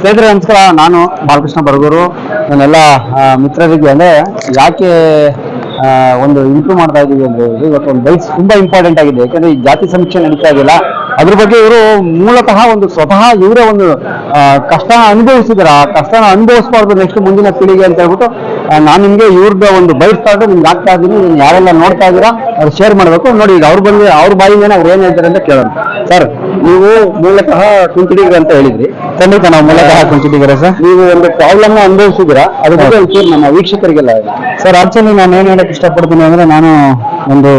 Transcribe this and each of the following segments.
ಸ್ನೇಹಿತರೆ, ನಮಸ್ಕಾರ. ನಾನು ಬಾಲಕೃಷ್ಣ ಬರಗೂರು. ನನ್ನೆಲ್ಲ ಮಿತ್ರರಿಗೆ ಅಂದ್ರೆ ಯಾಕೆ ಒಂದು ಇಂಪ್ರೂವ್ ಮಾಡ್ತಾ ಇದ್ದೀವಿ ಅಂದ್ರೆ ಇದು ಇವತ್ತು ಒಂದು ಬೈಕ್ಸ್ ತುಂಬಾ ಇಂಪಾರ್ಟೆಂಟ್ ಆಗಿದೆ. ಯಾಕಂದ್ರೆ ಈ ಜಾತಿ ಸಮೀಕ್ಷೆ ನಡೀತಾ ಇದೆಯಲ್ಲ, ಅದ್ರ ಬಗ್ಗೆ ಇವರು ಮೂಲತಃ ಒಂದು ಸ್ವತಃ ಇವರೇ ಒಂದು ಕಷ್ಟ ಅನುಭವಿಸಿದಾರೆ. ಆ ಕಷ್ಟನ ಅನುಭವಿಸಬಾರ್ದು ನೆಕ್ಸ್ಟ್ ಮುಂದಿನ ಪೀಳಿಗೆ ಅಂತ ಹೇಳ್ಬಿಟ್ಟು ನಾನು ನಿಮ್ಗೆ ಇವ್ರದ್ದು ಒಂದು ಬೈಟ್ ತಗೊಂಡು ನಿಮ್ಗೆ ಆಗ್ತಾ ಇದ್ದೀನಿ. ನೀವು ಯಾರೆಲ್ಲ ನೋಡ್ತಾ ಇದ್ದೀರಾ ಅವ್ರು ಶೇರ್ ಮಾಡಬೇಕು. ನೋಡಿ ಈಗ ಅವ್ರು ಬಂದು ಅವ್ರ ಬಾಯಿಂದೇನೆ ಅವ್ರು ಏನ್ ಹೇಳ್ತಾರೆ ಅಂತ ಕೇಳೋಣ. ಸರ್ ನೀವು ಮೂಲತಃ ಕುಂಚಿಡಿಗರ ಅಂತ ಹೇಳಿದ್ರಿ. ಖಂಡಿತ ನಾವು ಮೂಲತಃ ಕುಂಚಿಡಿಗರ ಸರ್. ನೀವು ಒಂದು ಪ್ರಾಬ್ಲಮ್ ಅನುಭವಿಸಿದಿರಾ ಅದ್ರ ಬಗ್ಗೆ ಒಂಚೂರು ನಮ್ಮ ವೀಕ್ಷಕರಿಗೆಲ್ಲ ಸರ್ ಆಕ್ಚುಲಿ ನಾನು ಏನ್ ಹೇಳಕ್ ಇಷ್ಟಪಡ್ತೀನಿ ಅಂದ್ರೆ ನಾನು ಒಂದು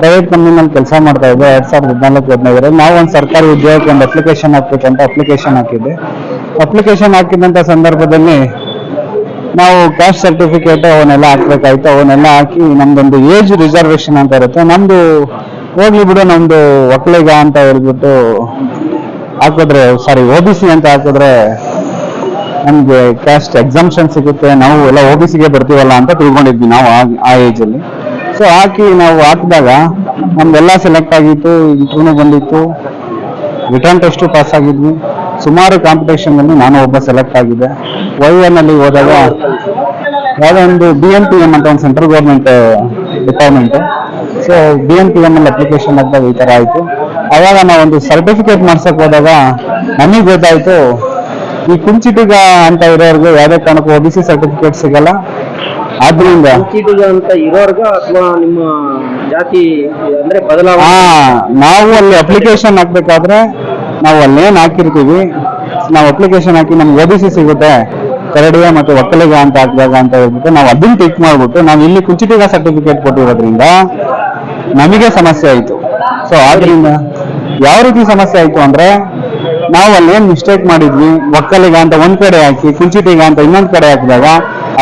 ಪ್ರೈವೇಟ್ ಕಂಪ್ನಿನಲ್ಲಿ ಕೆಲಸ ಮಾಡ್ತಾ ಇದ್ದೆ. ಎರಡ್ ಸಾವಿರದ ಹದಿನಾಲ್ಕು ಹದಿನೈದರಲ್ಲಿ ನಾವು ಒಂದು ಸರ್ಕಾರಿ ಉದ್ಯೋಗಕ್ಕೆ ಒಂದು ಅಪ್ಲಿಕೇಶನ್ ಹಾಕ್ಬೇಕಂತ ಅಪ್ಲಿಕೇಶನ್ ಹಾಕಿದ್ದೆ. ಅಪ್ಲಿಕೇಶನ್ ಹಾಕಿದಂತ ಸಂದರ್ಭದಲ್ಲಿ ನಾವು ಕ್ಯಾಸ್ಟ್ ಸರ್ಟಿಫಿಕೇಟ್ ಅವನ್ನೆಲ್ಲ ಹಾಕ್ಬೇಕಾಯ್ತು, ಅವನ್ನೆಲ್ಲ ಹಾಕಿ ನಮ್ದೊಂದು ಏಜ್ ರಿಸರ್ವೇಶನ್ ಅಂತ ಇರುತ್ತೆ. ನಮ್ದು ಹೋಗ್ಲಿ ಬಿಡು, ನಮ್ದು ಒಕ್ಕಲಿಗ ಅಂತ ಹೇಳ್ಬಿಟ್ಟು ಹಾಕಿದ್ರೆ ಸಾರಿ ಒ ಬಿ ಸಿ ಅಂತ ಹಾಕಿದ್ರೆ ನಮ್ಗೆ ಕ್ಯಾಸ್ಟ್ ಎಕ್ಸಾಮ್ಷನ್ ಸಿಗುತ್ತೆ. ನಾವು ಎಲ್ಲ ಓ ಬಿ ಸಿಗೆ ಬರ್ತೀವಲ್ಲ ಅಂತ ತಿಳ್ಕೊಂಡಿದ್ವಿ ನಾವು ಆ- ಆ ಏಜ್ ಅಲ್ಲಿ. ಸೊ ಹಾಕಿ ನಾವು ಹಾಕಿದಾಗ ನಮ್ದೆಲ್ಲ ಸೆಲೆಕ್ಟ್ ಆಗಿತ್ತು ಇಂಟರ್ವ್ಯೂ ಬಂದಿತ್ತು. ರಿಟರ್ನ್ ಟೆಸ್ಟ್ ಪಾಸ್ ಆಗಿದ್ವಿ. ಸುಮಾರು ಕಾಂಪಿಟೇಷನ್ ಅಲ್ಲಿ ನಾನು ಒಬ್ಬ ಸೆಲೆಕ್ಟ್ ಆಗಿದ್ದೆ. ವೈ ಎನ್ ಅಲ್ಲಿ ಹೋದಾಗ ಯಾವುದೋ ಒಂದು ಬಿ ಎನ್ ಪಿ ಎಂ ಅಂತ ಒಂದು central government department so B N P M ಅಲ್ಲಿ ಅಪ್ಲಿಕೇಶನ್ ಹಾಕಿದಾಗ ಈ ತರ ಆಯ್ತು. ಅವಾಗ ನಾವು ಒಂದು ಸರ್ಟಿಫಿಕೇಟ್ ಮಾಡ್ಸಕ್ ಹೋದಾಗ ನಮಗೆ ಗೊತ್ತಾಯ್ತು ಈ ಕುಂಚಿಟಿಗ ಅಂತ ಇರೋರ್ಗೆ ಯಾವುದೇ ಕಾರಣಕ್ಕೂ ಒ ಬಿ ಸಿ ಸರ್ಟಿಫಿಕೇಟ್ ಸಿಗಲ್ಲ. ಆದ್ರಿಂದ ಚೀಟಿಗ ಅಂತ ಇರೋರ್ಗ ಅಥವಾ ನಿಮ್ಮ ಜಾತಿ ಅಂದ್ರೆ ಬದಲಾವಣೆ? ನಾವು ಅಲ್ಲಿ ಅಪ್ಲಿಕೇಶನ್ ಹಾಕ್ಬೇಕಾದ್ರೆ ನಾವು ಅಲ್ಲೇನು ಹಾಕಿರ್ತೀವಿ, ನಾವು ಅಪ್ಲಿಕೇಶನ್ ಹಾಕಿ ನಮ್ಗೆ ಒ ಬಿ ಸಿ ಸಿಗುತ್ತೆ, ಕರಡಿಯ ಮತ್ತು ಒಕ್ಕಲಿಗ ಅಂತ ಹಾಕಿದಾಗ ಅಂತ ಹೇಳ್ಬಿಟ್ಟು ನಾವು ಅದನ್ನ ಟಿಕ್ ಮಾಡ್ಬಿಟ್ಟು ನಾವು ಇಲ್ಲಿ ಕುಚಿಟಿಗ ಸರ್ಟಿಫಿಕೇಟ್ ಕೊಟ್ಟಿರೋದ್ರಿಂದ ನಮಗೆ ಸಮಸ್ಯೆ ಆಯಿತು. ಸೊ ಆದ್ರಿಂದ ಯಾವ ರೀತಿ ಸಮಸ್ಯೆ ಆಯಿತು ಅಂದ್ರೆ ನಾವು ಅಲ್ಲಿ ಏನ್ ಮಿಸ್ಟೇಕ್ ಮಾಡಿದ್ವಿ, ಒಕ್ಕಲಿಗ ಅಂತ ಒಂದ್ ಕಡೆ ಹಾಕಿ, ಕುಂಚಿಟಿಗ ಅಂತ ಇನ್ನೊಂದ್ ಕಡೆ ಹಾಕಿದಾಗ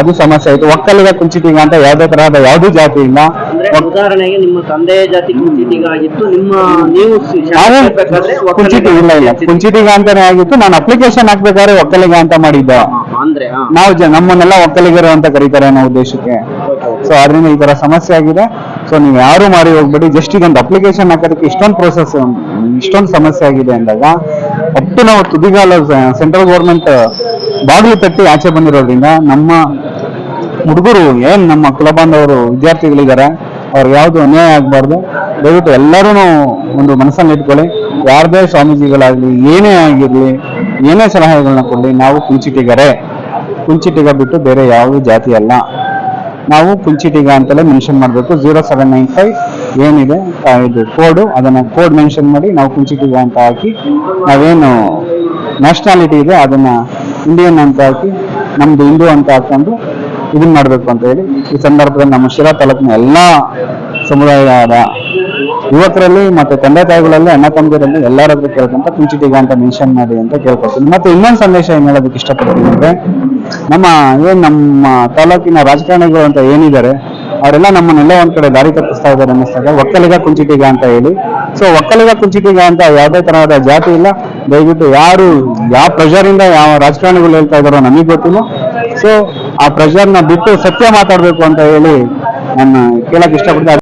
ಅದು ಸಮಸ್ಯೆ ಆಯ್ತು. ಒಕ್ಕಲಿಗ ಕುಂಚಿಟಿಗ ಅಂತ ಯಾವ್ದೇ ತರಹದ ಯಾವುದೇ ಜಾತಿ ಇಲ್ಲ. ಉದಾಹರಣೆಗೆ ನಿಮ್ಮ ತಂದೆಯ ಜಾತಿ ಕುಂಚಿಟಿಗ ಆಗಿತ್ತು ನಿಮ್ಮ ನೀವು ಕುಂಚಿಟಿ ಇಲ್ಲ ಇಲ್ಲ. ಕುಂಚಿಟಿಗ ಅಂತಾನೆ ಆಗಿತ್ತು. ನಾನು ಅಪ್ಲಿಕೇಶನ್ ಹಾಕ್ಬೇಕಾದ್ರೆ ಒಕ್ಕಲಿಗ ಅಂತ ಮಾಡಿದ್ದ. ಅಂದ್ರೆ ನಾವು ನಮ್ಮನ್ನೆಲ್ಲ ಒಕ್ಕಲಿಗರು ಅಂತ ಕರೀತಾರೆ ಅನ್ನೋ ಉದ್ದೇಶಕ್ಕೆ. ಸೊ ಅದರಿಂದ ಈ ತರ ಸಮಸ್ಯೆ ಆಗಿದೆ. ಸೊ ನೀವು ಯಾರು ಮಾಡಿ ಹೋಗ್ಬೇಡಿ. ಜಸ್ಟ್ ಈಗ ಒಂದು ಅಪ್ಲಿಕೇಶನ್ ಹಾಕೋದಕ್ಕೆ ಇಷ್ಟೊಂದು ಪ್ರೋಸೆಸ್ ಇಷ್ಟೊಂದು ಸಮಸ್ಯೆ ಆಗಿದೆ ಅಂದಾಗ ಅಪ್ ನಾವು ತುದಿಗಾಲ ಸೆಂಟ್ರಲ್ ಗೌರ್ಮೆಂಟ್ ಬಾಗಿಲು ತಟ್ಟಿ ಆಚೆ ಬಂದಿರೋದ್ರಿಂದ ನಮ್ಮ ಹುಡುಗರು, ಏನ್ ನಮ್ಮ ಕುಲಬಾಂಧವರು ವಿದ್ಯಾರ್ಥಿಗಳಿದ್ದಾರೆ, ಅವ್ರಿಗೆ ಯಾವುದು ಅನ್ಯಾಯ ಆಗಬಾರ್ದು, ದಯವಿಟ್ಟು ಎಲ್ಲರೂ ಒಂದು ಮನಸ್ಸಲ್ಲಿ ಇಟ್ಕೊಳ್ಳಿ. ಯಾರದೇ ಸ್ವಾಮೀಜಿಗಳಾಗ್ಲಿ, ಏನೇ ಆಗಿರ್ಲಿ, ಏನೇ ಸಲಹೆಗಳನ್ನ ಕೊಡಲಿ, ನಾವು ಕುಂಚಿಟಿಗರೇ. ಕುಂಚಿಟಿಗ ಬಿಟ್ಟು ಬೇರೆ ಯಾವ ಜಾತಿ ಅಲ್ಲ. ನಾವು ಕುಂಚಿಟಿಗ ಅಂತಲೇ ಮೆನ್ಷನ್ ಮಾಡಬೇಕು. ಜೀರೋ ಸೆವೆನ್ ನೈನ್ ಫೈವ್ ಏನಿದೆ ಇದು ಕೋಡು ಅದನ್ನ ಕೋಡ್ ಮೆನ್ಷನ್ ಮಾಡಿ ನಾವು ಕುಂಚಿಟಿಗ ಅಂತ ಹಾಕಿ ನಾವೇನು ನ್ಯಾಷನಾಲಿಟಿ ಇದೆ, ಅದನ್ನ ಇಂಡಿಯನ್ ಅಂತ ಹಾಕಿ, ನಮ್ದು ಹಿಂದೂ ಅಂತ ಹಾಕೊಂಡು ಇದನ್ನ ಮಾಡಬೇಕು ಅಂತ ಹೇಳಿ ಈ ಸಂದರ್ಭದಲ್ಲಿ ನಮ್ಮ ಶಿರಾ ತಾಲೂಕಿನ ಎಲ್ಲಾ ಸಮುದಾಯದ ಯುವಕರಲ್ಲಿ ಮತ್ತೆ ತಂದೆ ತಾಯಿಗಳಲ್ಲಿ, ಅಣ್ಣ ತಮ್ಮದಿರಲ್ಲಿ ಎಲ್ಲರ ಹತ್ರ ಕೇಳ್ಕೊಂತ ಕುಂಚಿಟಿಗ ಅಂತ ಮೆನ್ಷನ್ ಮಾಡಿ ಅಂತ ಕೇಳ್ಕೊಳ್ತೀನಿ. ಮತ್ತೆ ಇನ್ನೊಂದು ಸಂದೇಶ ಏನ್ ಹೇಳೋದಕ್ಕೆ ಇಷ್ಟಪಡ್ತೀನಿ ಅಂದ್ರೆ, ನಮ್ಮ ಏನ್ ನಮ್ಮ ತಾಲೂಕಿನ ರಾಜಕಾರಣಿಗಳು ಅಂತ ಏನಿದ್ದಾರೆ, ಅವರೆಲ್ಲ ನಮ್ಮನ್ನೆಲ್ಲ ಒಂದ್ ಕಡೆ ದಾರಿ ತಪ್ಪಿಸ್ತಾ ಇದ್ದಾರೆ ಅನ್ನಿಸ್ತಾರೆ ಒಕ್ಕಲಿಗ ಕುಂಚಿಟಿಗ ಅಂತ ಹೇಳಿ. ಸೊ ಒಕ್ಕಲಿಗ ಕುಂಚಿಟಿಗ ಅಂತ ಯಾವುದೇ ತರಹದ ಜಾತಿ ಇಲ್ಲ. ದಯವಿಟ್ಟು ಯಾರು, ಯಾವ ಪ್ರೆಷರ್ ಇಂದ ಯಾವ ರಾಜಕಾರಣಿಗಳು ಹೇಳ್ತಾ ಇದಾರೋ ನಮಗೆ ಗೊತ್ತಿಲ್ಲ. ಸೊ ಆ ಪ್ರೆಷರ್ನ ಬಿಟ್ಟು ಸತ್ಯ ಮಾತಾಡ್ಬೇಕು ಅಂತ ಹೇಳಿ ನಾನು ಕೇಳಕ್ ಇಷ್ಟಪಡ್ತೀನಿ